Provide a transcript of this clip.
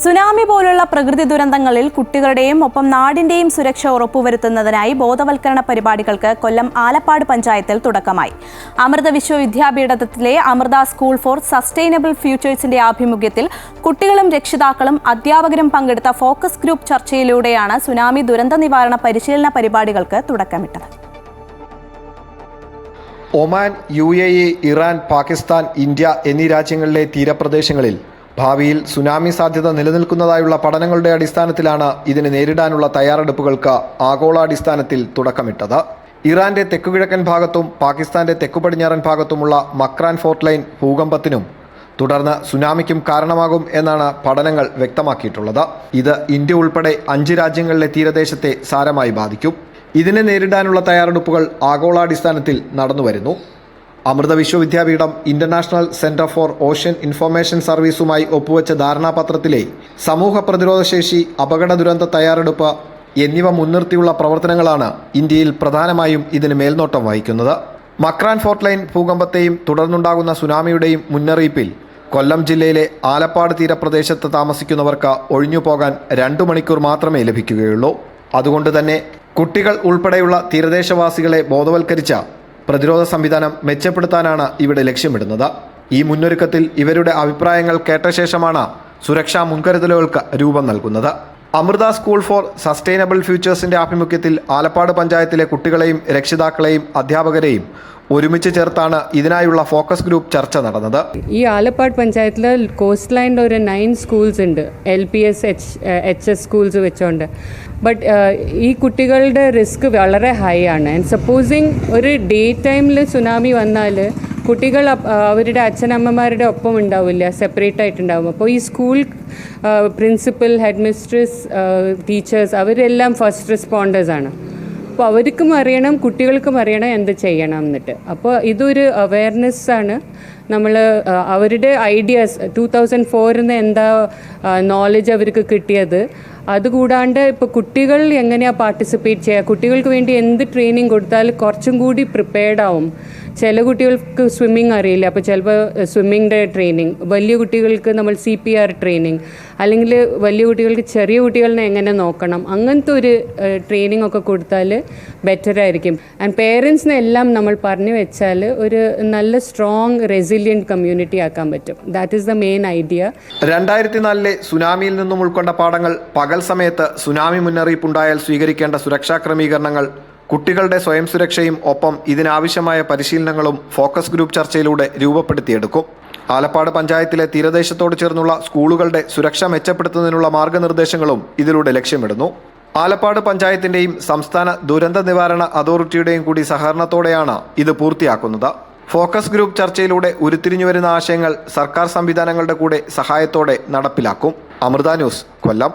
Tsunami പോലുള്ള പ്രകൃതി ദുരന്തങ്ങളിൽ കുട്ടികളുടെയും ഒപ്പം നാടിന്റെയും സുരക്ഷ ഉറപ്പുവരുത്തുന്നതിനായി ബോധവൽക്കരണ പരിപാടികൾക്ക് കൊല്ലം ആലപ്പാട് പഞ്ചായത്തിൽ തുടക്കമായി. അമൃത വിശ്വവിദ്യാപീഠത്തിലെ അമൃത സ്കൂൾ ഫോർ സസ്റ്റൈനബിൾ ഫ്യൂച്ചേഴ്സിന്റെ ആഭിമുഖ്യത്തിൽ കുട്ടികളും രക്ഷിതാക്കളും അധ്യാപകരും പങ്കെടുത്ത ഫോക്കസ് ഗ്രൂപ്പ് ചർച്ചയിലൂടെയാണ് സുനാമി ദുരന്ത നിവാരണ പരിശീലന പരിപാടികൾക്ക് തുടക്കമിട്ടത്. Oman U A Iran Pakistan India എന്നീ രാജ്യങ്ങളിലെ തീരപ്രദേശങ്ങളിൽ ഭാവിയിൽ സുനാമി സാധ്യത നിലനിൽക്കുന്നതായുള്ള പഠനങ്ങളുടെ അടിസ്ഥാനത്തിലാണ് ഇതിനെ നേരിടാനുള്ള തയ്യാറെടുപ്പുകൾക്ക് ആഗോളാടിസ്ഥാനത്തിൽ തുടക്കമിട്ടത്. ഇറാന്റെ തെക്കുകിഴക്കൻ ഭാഗത്തും പാകിസ്ഥാന്റെ തെക്കു പടിഞ്ഞാറൻ ഭാഗത്തുമുള്ള മക്രാൻ ഫോർട്ട് ലൈൻ ഭൂകമ്പത്തിനും തുടർന്ന് സുനാമിക്കും കാരണമാകും എന്നാണ് പഠനങ്ങൾ വ്യക്തമാക്കിയിട്ടുള്ളത്. ഇത് ഇന്ത്യ ഉൾപ്പെടെ അഞ്ച് രാജ്യങ്ങളിലെ തീരദേശത്തെ സാരമായി ബാധിക്കും. ഇതിനെ നേരിടാനുള്ള തയ്യാറെടുപ്പുകൾ ആഗോളാടിസ്ഥാനത്തിൽ നടന്നുവരുന്നു. Amrita Vishwa Vidyapeetham international centre for ocean information സർവീസുമായി ഒപ്പുവെച്ച ധാരണാപത്രത്തിലെ സമൂഹ പ്രതിരോധശേഷി അപകട ദുരന്ത തയ്യാറെടുപ്പ് എന്നിവ മുൻനിർത്തിയുള്ള പ്രവർത്തനങ്ങളാണ് ഇന്ത്യയിൽ പ്രധാനമായും ഇതിന് മേൽനോട്ടം വഹിക്കുന്നത്. മക്രാൻ ഫോർട്ട് ലൈൻ ഭൂകമ്പത്തെയും തുടർന്നുണ്ടാകുന്ന സുനാമിയുടെയും മുന്നറിയിപ്പിൽ കൊല്ലം ജില്ലയിലെ ആലപ്പാട് തീരപ്രദേശത്ത് താമസിക്കുന്നവർക്ക് ഒഴിഞ്ഞുപോകാൻ രണ്ടു മണിക്കൂർ മാത്രമേ ലഭിക്കുകയുള്ളൂ. അതുകൊണ്ട് തന്നെ കുട്ടികൾ ഉൾപ്പെടെയുള്ള തീരദേശവാസികളെ ബോധവൽക്കരിച്ച പ്രതിരോധ സംവിധാനം മെച്ചപ്പെടുത്താനാണ് ഇവിടെ ലക്ഷ്യമിടുന്നത്. ഈ മുന്നൊരുക്കത്തിൽ ഇവരുടെ അഭിപ്രായങ്ങൾ കേട്ട ശേഷമാണ് സുരക്ഷാ മുൻകരുതലുകൾക്ക് രൂപം നൽകുന്നത്. അമൃത സ്കൂൾ ഫോർ സസ്റ്റൈനബിൾ ഫ്യൂച്ചേഴ്സിന്റെ ആഭിമുഖ്യത്തിൽ ആലപ്പാട് പഞ്ചായത്തിലെ കുട്ടികളെയും രക്ഷിതാക്കളെയും അധ്യാപകരെയും ഒരുമിച്ച് ചേർത്താണ് ഇതിനായുള്ള ഫോക്കസ് ഗ്രൂപ്പ് ചർച്ച നടന്നത്. ഈ ആലപ്പാട് പഞ്ചായത്തിൽ കോസ്റ്റ് ലൈനിൽ ഒരു നയൻ സ്കൂൾസ് ഉണ്ട്. L P S H H S schools വെച്ചുകൊണ്ട് ബട്ട് ഈ കുട്ടികളുടെ റിസ്ക് വളരെ ഹൈ ആണ്. ആൻഡ് സപ്പോസിങ് ഒരു ഡേ ടൈമിൽ സുനാമി വന്നാൽ കുട്ടികൾ അവരുടെ അച്ഛനമ്മമാരുടെ ഒപ്പം ഉണ്ടാവില്ല സെപ്പറേറ്റ് ആയിട്ടുണ്ടാവും. അപ്പോൾ ഈ school principal head mistress teachers അവരെല്ലാം ഫസ്റ്റ് റെസ്പോണ്ടേഴ്സ് ആണ്. അപ്പോൾ അവർക്കും അറിയണം കുട്ടികൾക്കും അറിയണം എന്ത് ചെയ്യണം എന്നിട്ട്. അപ്പോൾ ഇതൊരു അവയർനെസ് ആണ്. നമ്മൾ അവരുടെ ഐഡിയാസ് ടു തൗസൻഡ് ഫോറിൽ നിന്ന് എന്താ നോളജ് അവർക്ക് കിട്ടിയത്. അതുകൂടാണ്ട് ഇപ്പോൾ കുട്ടികൾ എങ്ങനെയാണ് പാർട്ടിസിപ്പേറ്റ് ചെയ്യുക കുട്ടികൾക്ക് വേണ്ടി എന്ത് ട്രെയിനിങ് കൊടുത്താൽ കുറച്ചും കൂടി പ്രിപ്പയർഡ് ആവും. ചില കുട്ടികൾക്ക് സ്വിമ്മിങ് അറിയില്ല. അപ്പോൾ ചിലപ്പോൾ സ്വിമ്മിങ്ങിന്റെ ട്രെയിനിങ് വലിയ കുട്ടികൾക്ക് നമ്മൾ സി പി ആർ ട്രെയിനിങ് അല്ലെങ്കിൽ വലിയ കുട്ടികൾക്ക് ചെറിയ കുട്ടികളിനെ എങ്ങനെ നോക്കണം? അങ്ങനത്തെ ഒരു ട്രെയിനിങ് ഒക്കെ കൊടുത്താൽ ബെറ്റർ ആയിരിക്കും. ആൻഡ് പേരൻസിനെല്ലാം നമ്മൾ പറഞ്ഞു വെച്ചാൽ ഒരു നല്ല സ്ട്രോങ് റെസിലിയന്റ് കമ്മ്യൂണിറ്റി ആക്കാൻ പറ്റും. That is the main idea രണ്ടായിരത്തി നാലിലെ സുനാമിയിൽ നിന്നും ഉൾക്കൊണ്ട പാഠങ്ങൾ പകൽ സമയത്ത് സുനാമി മുന്നറിയിപ്പ് ഉണ്ടായാൽ സ്വീകരിക്കേണ്ട സുരക്ഷാ ക്രമീകരണങ്ങൾ കുട്ടികളുടെ സ്വയം സുരക്ഷയും ഒപ്പം ഇതിനാവശ്യമായ പരിശീലനങ്ങളും ഫോക്കസ് ഗ്രൂപ്പ് ചർച്ചയിലൂടെ രൂപപ്പെടുത്തിയെടുക്കും. ആലപ്പാട് പഞ്ചായത്തിലെ തീരദേശത്തോട് ചേർന്നുള്ള സ്കൂളുകളുടെ സുരക്ഷ മെച്ചപ്പെടുത്തുന്നതിനുള്ള മാർഗനിർദ്ദേശങ്ങളും ഇതിലൂടെ ലക്ഷ്യമിടുന്നു. ആലപ്പാട് പഞ്ചായത്തിന്റെയും സംസ്ഥാന ദുരന്ത നിവാരണ അതോറിറ്റിയുടെയും കൂടി സഹകരണത്തോടെയാണ് ഇത് പൂർത്തിയാക്കുന്നത്. ഫോക്കസ് ഗ്രൂപ്പ് ചർച്ചയിലൂടെ ഉരുത്തിരിഞ്ഞു വരുന്ന ആശയങ്ങൾ സർക്കാർ സംവിധാനങ്ങളുടെ കൂടെ സഹായത്തോടെ നടപ്പിലാക്കും. അമൃത ന്യൂസ് കൊല്ലം.